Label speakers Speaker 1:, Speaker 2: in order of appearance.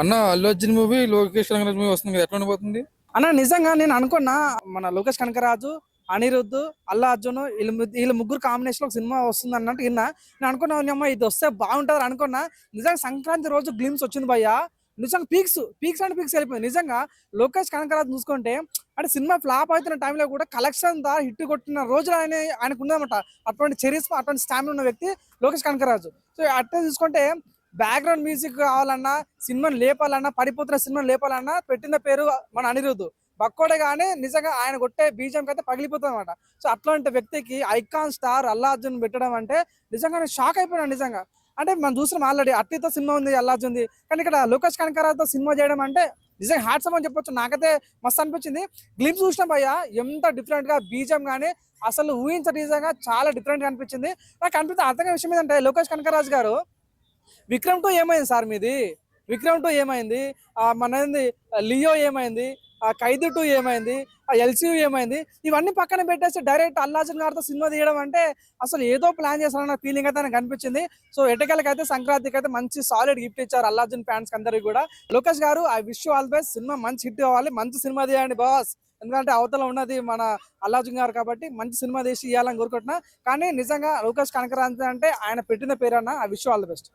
Speaker 1: అన్న Allu Arjun movie Lokesh Kanagaraj movie వస్తుంది కదా ఎట్లా ఉండబోతుంది?
Speaker 2: అన్న నిజంగా నేను అనుకున్నా మన లోకేష్ కనకరాజు అనిరుద్ధ్ అల్లా అర్జున్ వీళ్ళు వీళ్ళు వీళ్ళ ముగ్గురు కాంబినేషన్ ఒక సినిమా వస్తుంది అన్నట్టు విన్నా. నేను అనుకున్నా ఇది వస్తే బాగుంటుంది అనుకున్నా. నిజంగా సంక్రాంతి రోజు గ్లిమ్స్ వచ్చింది భయ్యా. నిజంగా పీక్స్ పీక్స్ అండ్ పీక్స్ వెళ్ళిపోయింది. నిజంగా లోకేష్ కనకరాజు చూసుకుంటే అంటే సినిమా ఫ్లాప్ అవుతున్న టైంలో కూడా కలెక్షన్ దా హిట్ కొట్టిన రోజులు ఆయన ఆయనకు ఉందన్నమాట అటువంటి చెరీస్ అటువంటి స్టామినా ఉన్న వ్యక్తి లోకేష్ కనకరాజు. సో అట్లా చూసుకుంటే బ్యాక్గ్రౌండ్ మ్యూజిక్ కావాలన్నా సినిమాను లేపాలన్నా పడిపోతున్న సినిమాను లేపాలన్నా పెట్టిన పేరు మన అనిరుద్ధు. బక్కోడే కానీ నిజంగా ఆయన కొట్టే బీజంకి అయితే పగిలిపోతుంది అనమాట సో అట్లాంటి వ్యక్తికి ఐకాన్ స్టార్ అల్లా అర్జున్ పెట్టడం అంటే నిజంగా నేను షాక్ అయిపోయాను నిజంగా. అంటే మనం చూసినాం ఆల్రెడీ అట్టితో సినిమా ఉంది అల్లార్జున్ ఉంది కానీ ఇక్కడ లోకేష్ కనకరాజుతో సినిమా చేయడం అంటే నిజంగా హ్యాట్సమ్ అని చెప్పొచ్చు. నాకైతే మస్తు అనిపించింది. గ్లిమ్స్ చూసిన భయ్య ఎంత డిఫరెంట్గా బీజం కానీ అసలు ఊహించ నిజంగా చాలా డిఫరెంట్గా అనిపించింది. నాకు అనిపిస్తే అర్థమైన విషయం ఏంటంటే లోకేష్ కనకరాజు గారు విక్రమ్ టూ ఏమైంది సార్ మీది? విక్రమ్ టూ ఏమైంది మనది మన ఏంది లియో ఏమైంది? ఆ ఖైదు టూ ఏమైంది? ఆ ఎల్సీయూ ఏమైంది? ఇవన్నీ పక్కన పెట్టేసి డైరెక్ట్ అల్లాజన్ గారితో సినిమా తీయడం అంటే అసలు ఏదో ప్లాన్ చేస్తారన్న ఫీలింగ్ అయితే నాకు అనిపించింది. సో ఎటకెళ్ళకి అయితే సంక్రాంతికి అయితే మంచి సాలిడ్ గిఫ్ట్ ఇచ్చారు అల్లాజన్ ఫ్యాన్స్ అందరికి కూడా. Lokesh garu I wish all best. Cinema మంచి హిట్ కావాలి. మంచి సినిమా తీయండి బాస్. ఎందుకంటే అవతల ఉన్నది మన అల్లాజన్ గారు కాబట్టి మంచి సినిమా తీసి ఇవ్వాలని కోరుకుంటున్నా. కానీ నిజంగా లోకేష్ కనకరాంతి అంటే ఆయన పెట్టిన పేరు అన్న I wish all the best.